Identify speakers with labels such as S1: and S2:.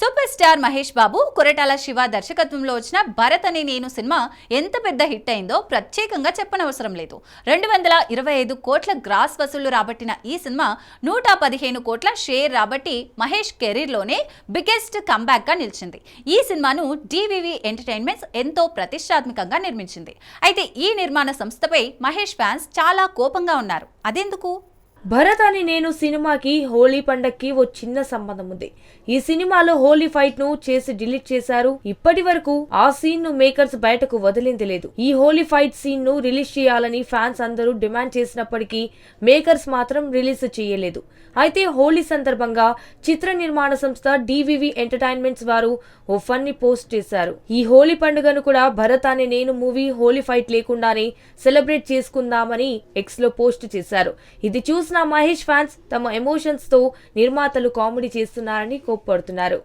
S1: Super star Mahesh Babu Koratala Siva దర్శకత్వంలో వచ్చిన భరత్ అనే నేను సినిమా ఎంత పెద్ద హిట్ అయిందో ప్రత్యేకంగా చెప్పనవసరం లేదు. రెండు వందల ఇరవై ఐదు కోట్ల గ్రాస్ వసూళ్ళు రాబట్టిన ఈ సినిమా నూట పదిహేను కోట్ల షేర్ రాబట్టి మహేష్ కెరీర్లోనే బిగ్గెస్ట్గా నిలిచింది. ఈ సినిమాను డివివి ఎంటర్టైన్మెంట్స్ ఎంతో ప్రతిష్టాత్మకంగా నిర్మించింది. అయితే ఈ నిర్మాణ సంస్థపై మహేష్ ఫ్యాన్స్ చాలా కోపంగా ఉన్నారు. అదెందుకు?
S2: భరత్ అని నేను సినిమాకి హోలీ పండక్కి ఓ చిన్న సంబంధం ఉంది. ఈ సినిమాలో హోలీ ఫైట్ను చేసి డిలీట్ చేశారు. ఇప్పటి వరకు ఆ సీన్ను మేకర్స్ బయటకు వదిలింది లేదు. ఈ హోలీ ఫైట్ సీన్ను రిలీజ్ చేయాలని ఫ్యాన్స్ అందరూ డిమాండ్ చేసినప్పటికీ మేకర్స్ మాత్రం రిలీజ్ చేయలేదు. అయితే హోలీ సందర్భంగా చిత్ర నిర్మాణ సంస్థ డివివి ఎంటర్టైన్మెంట్స్ వారు ఓ ఫన్ని పోస్ట్ చేశారు. ఈ హోలీ పండుగను కూడా భరత్ అనే నేను మూవీ హోలీ ఫైట్ లేకుండానే సెలబ్రేట్ చేసుకుందామని ఎక్స్లో పోస్ట్ చేశారు. ఇది చూసిన మహేష్ ఫ్యాన్స్ తమ ఎమోషన్స్తో నిర్మాతలు కామెడీ చేస్తున్నారని కోప్పడుతున్నారు